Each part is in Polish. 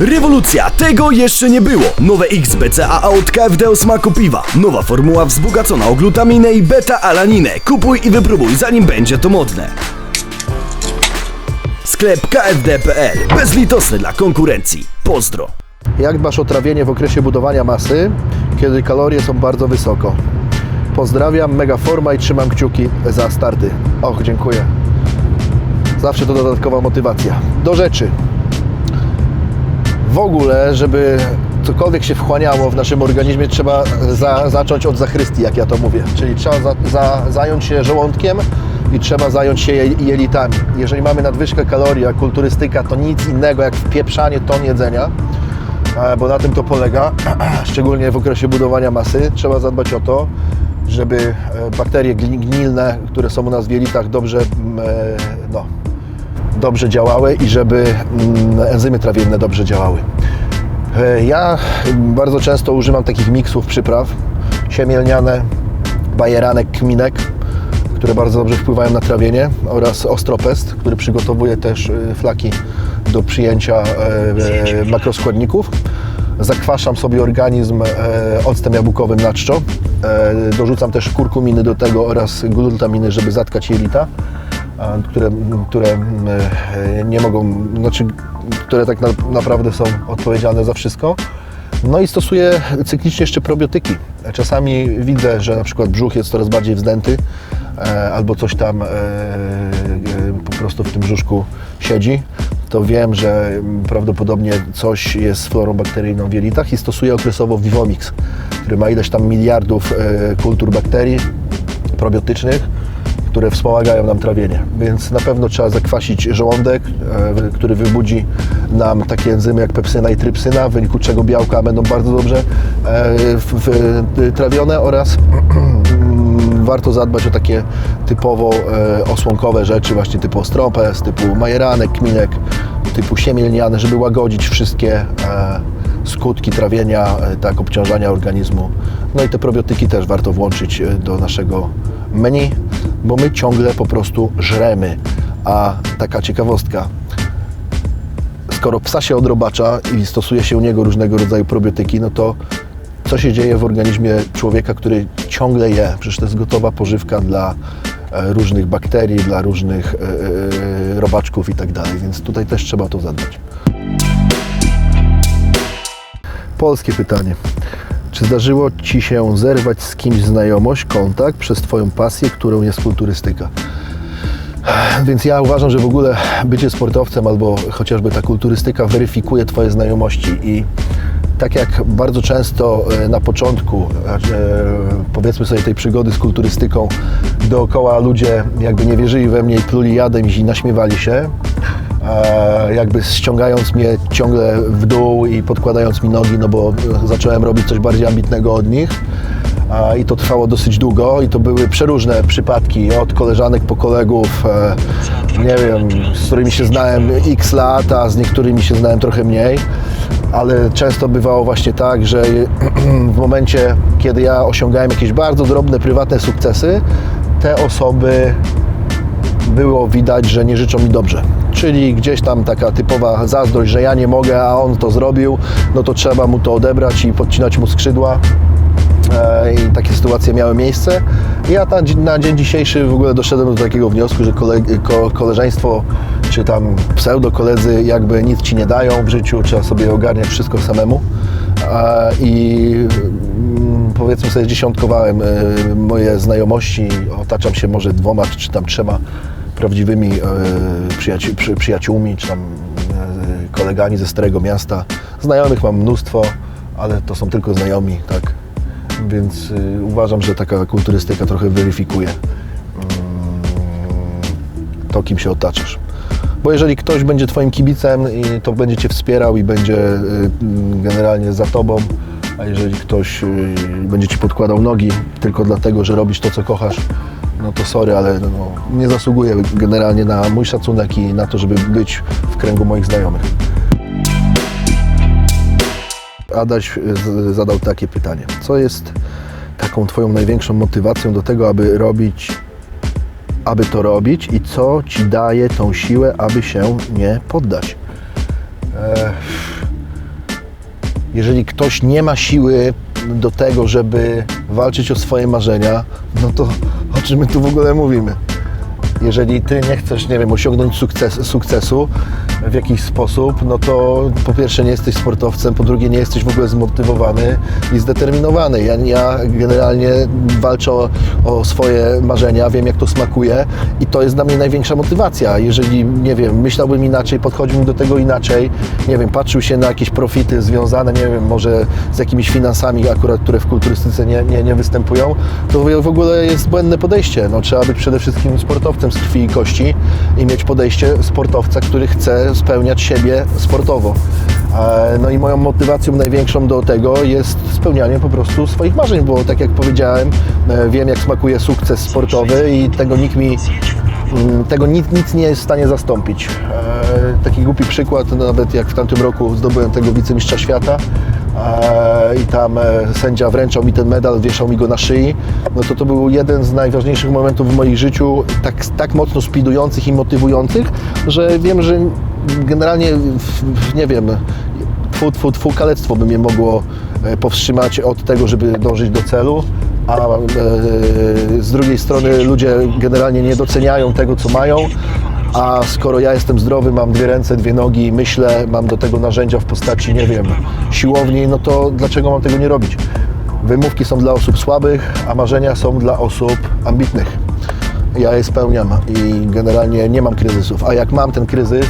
Rewolucja! Tego jeszcze nie było! Nowe XBCAA od KFD o smaku piwa. Nowa formuła wzbogacona o glutaminę i beta-alaninę. Kupuj i wypróbuj, zanim będzie to modne. Sklep kfd.pl. Bezlitosny dla konkurencji. Pozdro. Jak dbasz o trawienie w okresie budowania masy, kiedy kalorie są bardzo wysoko? Pozdrawiam, mega forma i trzymam kciuki za starty. Och, dziękuję. Zawsze to dodatkowa motywacja. Do rzeczy. W ogóle, żeby cokolwiek się wchłaniało w naszym organizmie, trzeba za, zacząć od zachrystii, jak ja to mówię. Czyli trzeba za, za, zająć się żołądkiem i trzeba zająć się je- jelitami. Jeżeli mamy nadwyżkę kalorii, a kulturystyka to nic innego jak wpieprzanie ton jedzenia, bo na tym to polega, szczególnie w okresie budowania masy, trzeba zadbać o to, żeby e, bakterie gni- gnilne, które są u nas w jelitach, dobrze, mm, e, no, dobrze działały i żeby mm, enzymy trawienne dobrze działały. E, Ja bardzo często używam takich miksów przypraw, siemielniane, bajeranek, kminek, które bardzo dobrze wpływają na trawienie oraz ostropest, który przygotowuje też e, flaki do przyjęcia e, makroskładników. Zakwaszam sobie organizm octem jabłkowym na czczo. Dorzucam też kurkuminy do tego oraz glutaminy, żeby zatkać jelita które, które e, nie mogą, znaczy, które tak na, naprawdę są odpowiedzialne za wszystko. No i stosuję cyklicznie jeszcze probiotyki. Czasami widzę, że na przykład brzuch jest coraz bardziej wzdęty e, albo coś tam e, po prostu w tym brzuszku siedzi. To wiem, że mm, prawdopodobnie coś jest z florą bakteryjną w jelitach i stosuję okresowo Vivomix, który ma ileś tam miliardów kultur bakterii probiotycznych, które wspomagają nam trawienie. Więc na pewno trzeba zakwasić żołądek, e, który wybudzi nam takie enzymy jak pepsyna i trypsyna, w wyniku czego białka będą bardzo dobrze e, w, trawione oraz warto zadbać o takie typowo e, osłonkowe rzeczy, właśnie typu ostropes, typu majeranek, kminek, typu siemielniane, żeby łagodzić wszystkie e, skutki trawienia, e, tak, obciążania organizmu. No i te probiotyki też warto włączyć e, do naszego menu, bo my ciągle po prostu żremy. A taka ciekawostka, skoro psa się odrobacza i stosuje się u niego różnego rodzaju probiotyki, no to co się dzieje w organizmie człowieka, który ciągle je? Przecież to jest gotowa pożywka dla e, różnych bakterii, dla różnych e, e, robaczków i tak dalej, więc tutaj też trzeba to zadbać. Polskie pytanie. Czy zdarzyło Ci się zerwać z kimś znajomość, kontakt przez Twoją pasję, którą jest kulturystyka? Więc ja uważam, że w ogóle bycie sportowcem albo chociażby ta kulturystyka weryfikuje Twoje znajomości i tak jak bardzo często e, na początku, e, powiedzmy sobie, tej przygody z kulturystyką, dookoła ludzie jakby nie wierzyli we mnie i pluli jadem i naśmiewali się, jakby ściągając mnie ciągle w dół i podkładając mi nogi, no bo e, zacząłem robić coś bardziej ambitnego od nich. A, I to trwało dosyć długo i to były przeróżne przypadki, od koleżanek po kolegów, e, nie wiem, z którymi się znałem x lat, a z niektórymi się znałem trochę mniej, ale często bywało właśnie tak, że w momencie, kiedy ja osiągałem jakieś bardzo drobne, prywatne sukcesy, te osoby było widać, że nie życzą mi dobrze. Czyli gdzieś tam taka typowa zazdrość, że ja nie mogę, a on to zrobił, no to trzeba mu to odebrać i podcinać mu skrzydła. E, I takie sytuacje miały miejsce. Ja na, dzień dzisiejszy w ogóle doszedłem do takiego wniosku, że kole, ko, koleżeństwo czy tam pseudo koledzy jakby nic ci nie dają w życiu, trzeba sobie ogarniać wszystko samemu. E, I mm, powiedzmy sobie dziesiątkowałem e, moje znajomości, otaczam się może dwoma czy tam trzema prawdziwymi e, przyjaciół, przy, przyjaciółmi, czy tam e, kolegami ze Starego Miasta. Znajomych mam mnóstwo, ale to są tylko znajomi, tak. Więc y, uważam, że taka kulturystyka trochę weryfikuje mm, to, kim się otaczasz. Bo jeżeli ktoś będzie Twoim kibicem, to będzie Cię wspierał i będzie mm, generalnie za Tobą, a jeżeli ktoś będzie Ci podkładał nogi tylko dlatego, że robisz to, co kochasz, no to sorry, ale no, nie zasługuje generalnie na mój szacunek i na to, żeby być w kręgu moich znajomych. Adaś z- zadał takie pytanie. Co jest taką Twoją największą motywacją do tego, aby robić, aby to robić i co Ci daje tą siłę, aby się nie poddać? E, Jeżeli ktoś nie ma siły do tego, żeby walczyć o swoje marzenia, no to o czym my tu w ogóle mówimy? Jeżeli ty nie chcesz, nie wiem, osiągnąć sukces, sukcesu w jakiś sposób, no to po pierwsze nie jesteś sportowcem, po drugie nie jesteś w ogóle zmotywowany i zdeterminowany. Ja, ja generalnie walczę o, o swoje marzenia, wiem jak to smakuje i to jest dla mnie największa motywacja. Jeżeli, nie wiem, myślałbym inaczej, podchodziłbym do tego inaczej, nie wiem, patrzył się na jakieś profity związane, nie wiem, może z jakimiś finansami akurat, które w kulturystyce nie, nie, nie występują, to w ogóle jest błędne podejście. No, trzeba być przede wszystkim sportowcem z krwi i kości i mieć podejście sportowca, który chce spełniać siebie sportowo. E, No i moją motywacją największą do tego jest spełnianie po prostu swoich marzeń, bo tak jak powiedziałem, e, wiem jak smakuje sukces sportowy i tego nikt mi Mm, tego nic, nic nie jest w stanie zastąpić. E, taki głupi przykład, no nawet jak w tamtym roku zdobyłem tego wicemistrza świata i tam e, sędzia wręczał mi ten medal, wieszał mi go na szyi, no to to był jeden z najważniejszych momentów w moim życiu, tak, tak mocno speedujących i motywujących, że wiem, że generalnie, nie wiem, tfu, tfu, tfu, kalectwo by mnie mogło e, powstrzymać od tego, żeby dążyć do celu, a e, z drugiej strony ludzie generalnie nie doceniają tego, co mają, a skoro ja jestem zdrowy, mam dwie ręce, dwie nogi, myślę, mam do tego narzędzia w postaci, nie wiem, siłowni, no to dlaczego mam tego nie robić? Wymówki są dla osób słabych, a marzenia są dla osób ambitnych. Ja je spełniam i generalnie nie mam kryzysów, a jak mam ten kryzys,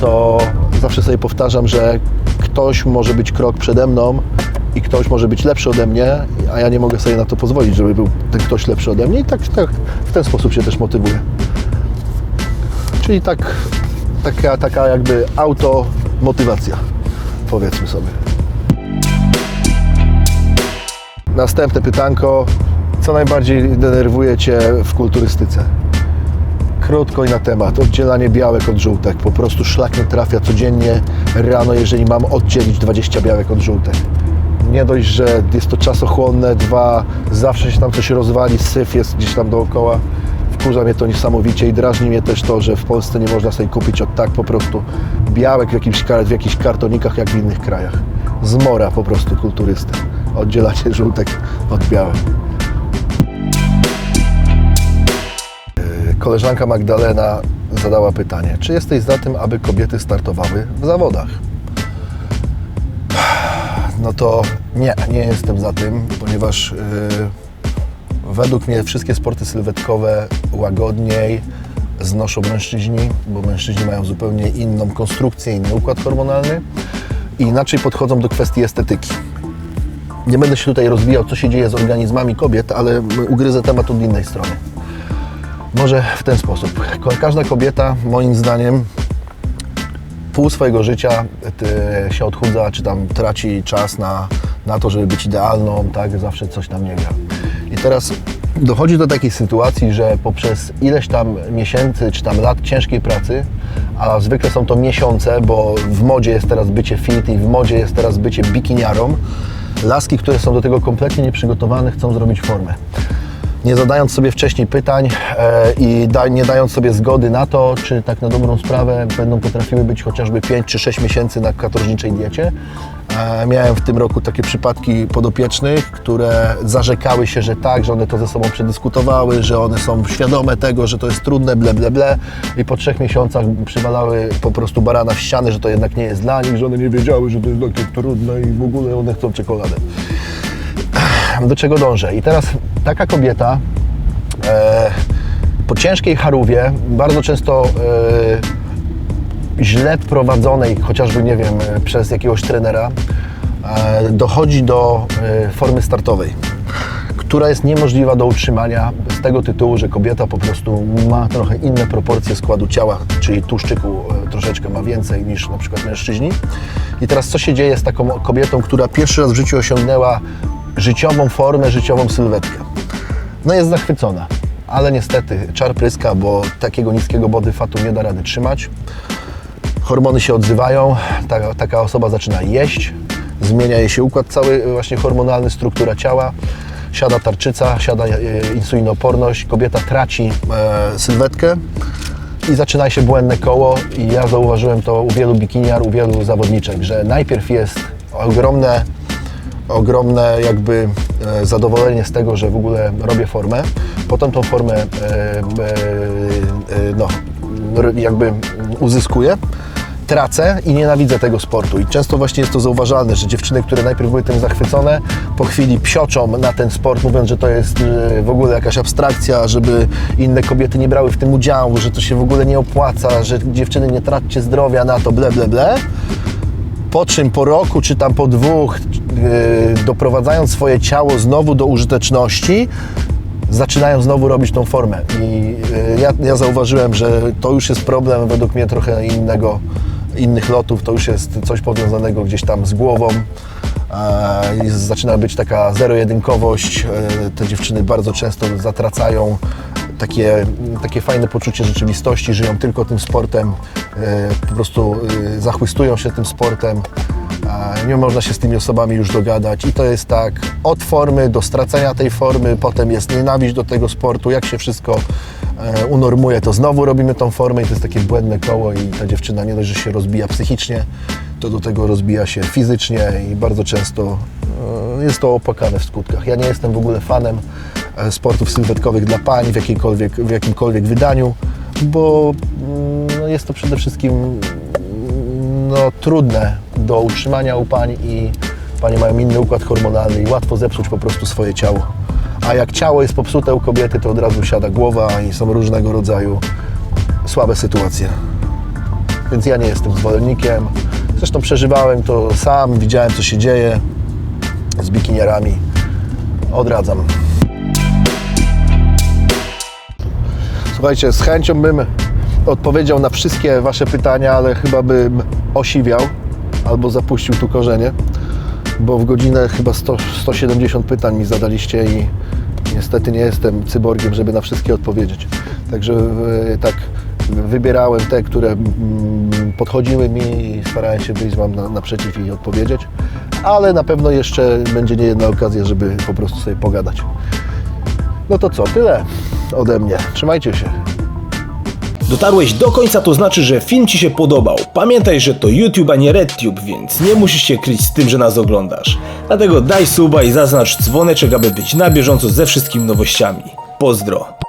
to zawsze sobie powtarzam, że ktoś może być krok przede mną i ktoś może być lepszy ode mnie, a ja nie mogę sobie na to pozwolić, żeby był ten ktoś lepszy ode mnie i tak, tak w ten sposób się też motywuję. Czyli tak, taka, taka jakby automotywacja, powiedzmy sobie. Następne pytanko. Co najbardziej denerwuje Cię w kulturystyce? Krótko i na temat. Oddzielanie białek od żółtek. Po prostu szlak nie trafia codziennie rano, jeżeli mam oddzielić 20 białek od żółtek. Nie dość, że jest to czasochłonne, dwa, zawsze się tam coś rozwali, syf jest gdzieś tam dookoła. Wkurza mnie to niesamowicie i drażni mnie też to, że w Polsce nie można sobie kupić od tak po prostu białek w, jakimś, w jakichś kartonikach jak w innych krajach. Zmora po prostu kulturysty. Oddzielacie żółtek od białek. Koleżanka Magdalena zadała pytanie, czy jesteś za tym, aby kobiety startowały w zawodach? No to nie, nie jestem za tym, ponieważ yy, według mnie wszystkie sporty sylwetkowe łagodniej znoszą mężczyźni, bo mężczyźni mają zupełnie inną konstrukcję, inny układ hormonalny i inaczej podchodzą do kwestii estetyki. Nie będę się tutaj rozwijał, co się dzieje z organizmami kobiet, ale ugryzę temat od innej strony. Może w ten sposób. Każda kobieta, moim zdaniem, pół swojego życia się odchudza, czy tam traci czas na, na to, żeby być idealną, tak, zawsze coś tam nie gra. Teraz dochodzi do takiej sytuacji, że poprzez ileś tam miesięcy, czy tam lat ciężkiej pracy, a zwykle są to miesiące, bo w modzie jest teraz bycie fit i w modzie jest teraz bycie bikiniarą, laski, które są do tego kompletnie nieprzygotowane, chcą zrobić formę nie zadając sobie wcześniej pytań e, i da, nie dając sobie zgody na to, czy tak na dobrą sprawę będą potrafiły być chociażby 5 czy 6 miesięcy na katorżniczej diecie. E, miałem w tym roku takie przypadki podopiecznych, które zarzekały się, że tak, że one to ze sobą przedyskutowały, że one są świadome tego, że to jest trudne, ble, ble, ble i po trzech miesiącach przywalały po prostu barana w ściany, że to jednak nie jest dla nich, że one nie wiedziały, że to jest takie trudne i w ogóle one chcą czekoladę do czego dążę. I teraz taka kobieta e, po ciężkiej charówie, bardzo często e, źle prowadzonej, chociażby, nie wiem, przez jakiegoś trenera, e, dochodzi do e, formy startowej, która jest niemożliwa do utrzymania z tego tytułu, że kobieta po prostu ma trochę inne proporcje składu ciała, czyli tłuszczyku e, troszeczkę ma więcej niż na przykład mężczyźni. I teraz co się dzieje z taką kobietą, która pierwszy raz w życiu osiągnęła życiową formę, życiową sylwetkę? No jest zachwycona, ale niestety czar pryska, bo takiego niskiego body fatu nie da rady trzymać. Hormony się odzywają, ta, taka osoba zaczyna jeść, zmienia jej się układ cały właśnie hormonalny, struktura ciała, siada tarczyca, siada e, insulinooporność, kobieta traci e, sylwetkę i zaczyna się błędne koło i ja zauważyłem to u wielu bikiniar, u wielu zawodniczek, że najpierw jest ogromne, ogromne jakby e, zadowolenie z tego, że w ogóle robię formę. Potem tą formę e, e, no, jakby uzyskuję. Tracę i nienawidzę tego sportu. I często właśnie jest to zauważalne, że dziewczyny, które najpierw były tym zachwycone, po chwili psioczą na ten sport, mówiąc, że to jest w ogóle jakaś abstrakcja, żeby inne kobiety nie brały w tym udziału, że to się w ogóle nie opłaca, że dziewczyny nie traćcie zdrowia na to, ble, ble, ble po czym po roku czy tam po dwóch, doprowadzając swoje ciało znowu do użyteczności, zaczynają znowu robić tą formę. I yy, ja, ja zauważyłem, że to już jest problem według mnie trochę innego, innych lotów, to już jest coś powiązanego gdzieś tam z głową. E, Zaczyna być taka zero-jedynkowość. E, Te dziewczyny bardzo często zatracają takie, takie fajne poczucie rzeczywistości, żyją tylko tym sportem, e, po prostu e, się tym sportem. Nie można się z tymi osobami już dogadać i to jest tak od formy do stracenia tej formy, potem jest nienawiść do tego sportu, jak się wszystko e, unormuje, to znowu robimy tą formę i to jest takie błędne koło i ta dziewczyna nie dość, że się rozbija psychicznie, to do tego rozbija się fizycznie i bardzo często e, jest to opłakane w skutkach. Ja nie jestem w ogóle fanem e, sportów sylwetkowych dla pań w, w jakimkolwiek wydaniu, bo mm, no, jest to przede wszystkim mm, no, trudne do utrzymania u pań i panie mają inny układ hormonalny i łatwo zepsuć po prostu swoje ciało. A jak ciało jest popsute u kobiety, to od razu siada głowa i są różnego rodzaju słabe sytuacje. Więc ja nie jestem zwolennikiem. Zresztą przeżywałem to sam, widziałem co się dzieje z bikiniarami. Odradzam. Słuchajcie, z chęcią bym odpowiedział na wszystkie Wasze pytania, ale chyba bym osiwiał albo zapuścił tu korzenie, bo w godzinę chyba 100, 170 pytań mi zadaliście i niestety nie jestem cyborgiem, żeby na wszystkie odpowiedzieć. Także e, tak wybierałem te, które mm, podchodziły mi i starałem się wyjść Wam na, naprzeciw i odpowiedzieć, ale na pewno jeszcze będzie niejedna okazja, żeby po prostu sobie pogadać. No to co, tyle ode mnie. Trzymajcie się. Dotarłeś do końca, to znaczy, że film Ci się podobał. Pamiętaj, że to YouTube, a nie RedTube, więc nie musisz się kryć z tym, że nas oglądasz. Dlatego daj suba i zaznacz dzwoneczek, aby być na bieżąco ze wszystkimi nowościami. Pozdro!